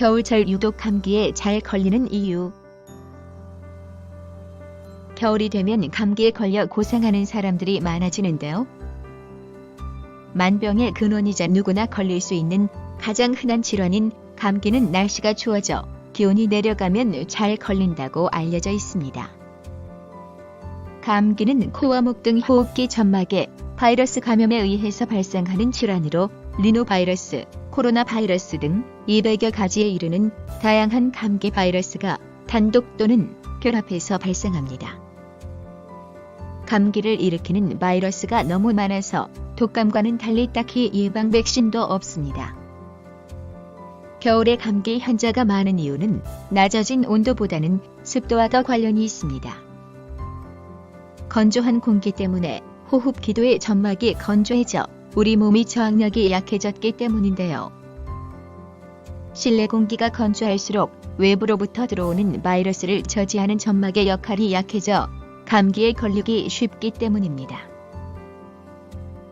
겨울철 유독 감기에 잘 걸리는 이유. 겨울이 되면 감기에 걸려 고생하는 사람들이 많아지는데요. 만병의 근원이자 누구나 걸릴 수 있는 가장 흔한 질환인 감기는 날씨가 추워져 기온이 내려가면 잘 걸린다고 알려져 있습니다. 감기는 코와 목 등 호흡기 점막에 바이러스 감염에 의해서 발생하는 질환으로 리노바이러스, 코로나 바이러스 등 200여 가지에 이르는 다양한 감기 바이러스가 단독 또는 결합해서 발생합니다. 감기를 일으키는 바이러스가 너무 많아서 독감과는 달리 딱히 예방 백신도 없습니다. 겨울에 감기 환자가 많은 이유는 낮아진 온도보다는 습도와 더 관련이 있습니다. 건조한 공기 때문에 호흡 기도의 점막이 건조해져 우리 몸이 저항력이 약해졌기 때문인데요. 실내 공기가 건조할수록 외부로부터 들어오는 바이러스를 저지하는 점막의 역할이 약해져 감기에 걸리기 쉽기 때문입니다.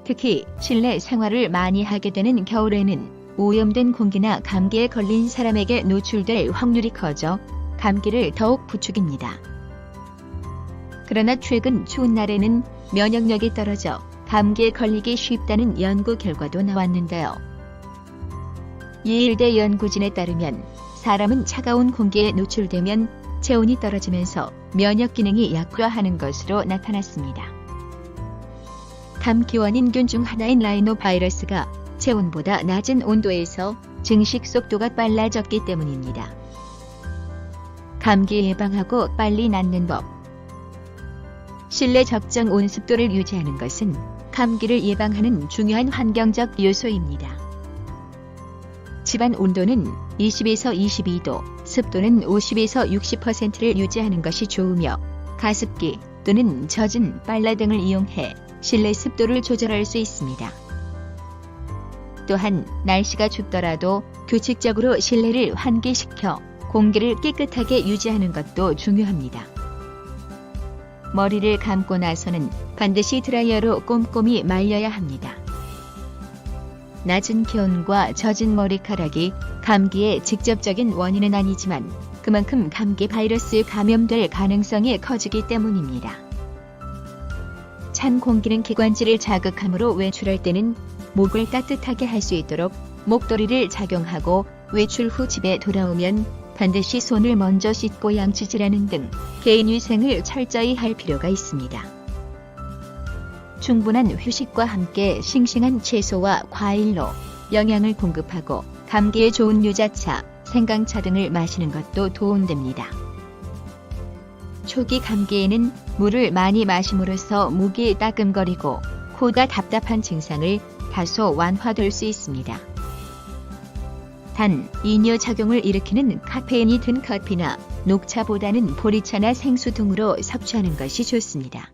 특히 실내 생활을 많이 하게 되는 겨울에는 오염된 공기나 감기에 걸린 사람에게 노출될 확률이 커져 감기를 더욱 부추깁니다. 그러나 최근 추운 날에는 면역력이 떨어져 감기에 걸리기 쉽다는 연구 결과도 나왔는데요. 예일대 연구진에 따르면 사람은 차가운 공기에 노출되면 체온이 떨어지면서 면역 기능이 약화하는 것으로 나타났습니다. 감기 원인균 중 하나인 라이노 바이러스가 체온보다 낮은 온도에서 증식 속도가 빨라졌기 때문입니다. 감기 예방하고 빨리 낫는 법. 실내 적정 온습도를 유지하는 것은 감기를 예방하는 중요한 환경적 요소입니다. 집안 온도는 20에서 22도, 습도는 50에서 60%를 유지하는 것이 좋으며 가습기 또는 젖은 빨래 등을 이용해 실내 습도를 조절할 수 있습니다. 또한 날씨가 춥더라도 규칙적으로 실내를 환기시켜 공기를 깨끗하게 유지하는 것도 중요합니다. 머리를 감고 나서는 반드시 드라이어로 꼼꼼히 말려야 합니다. 낮은 기온과 젖은 머리카락이 감기의 직접적인 원인은 아니지만 그만큼 감기 바이러스에 감염될 가능성이 커지기 때문입니다. 찬 공기는 기관지를 자극함으로 외출할 때는 목을 따뜻하게 할 수 있도록 목도리를 착용하고 외출 후 집에 돌아오면 반드시 손을 먼저 씻고 양치질하는 등 개인 위생을 철저히 할 필요가 있습니다. 충분한 휴식과 함께 싱싱한 채소와 과일로 영양을 공급하고 감기에 좋은 유자차, 생강차 등을 마시는 것도 도움됩니다. 초기 감기에는 물을 많이 마심으로써 목이 따끔거리고 코가 답답한 증상을 다소 완화될 수 있습니다. 단, 이뇨 작용을 일으키는 카페인이 든 커피나 녹차보다는 보리차나 생수 등으로 섭취하는 것이 좋습니다.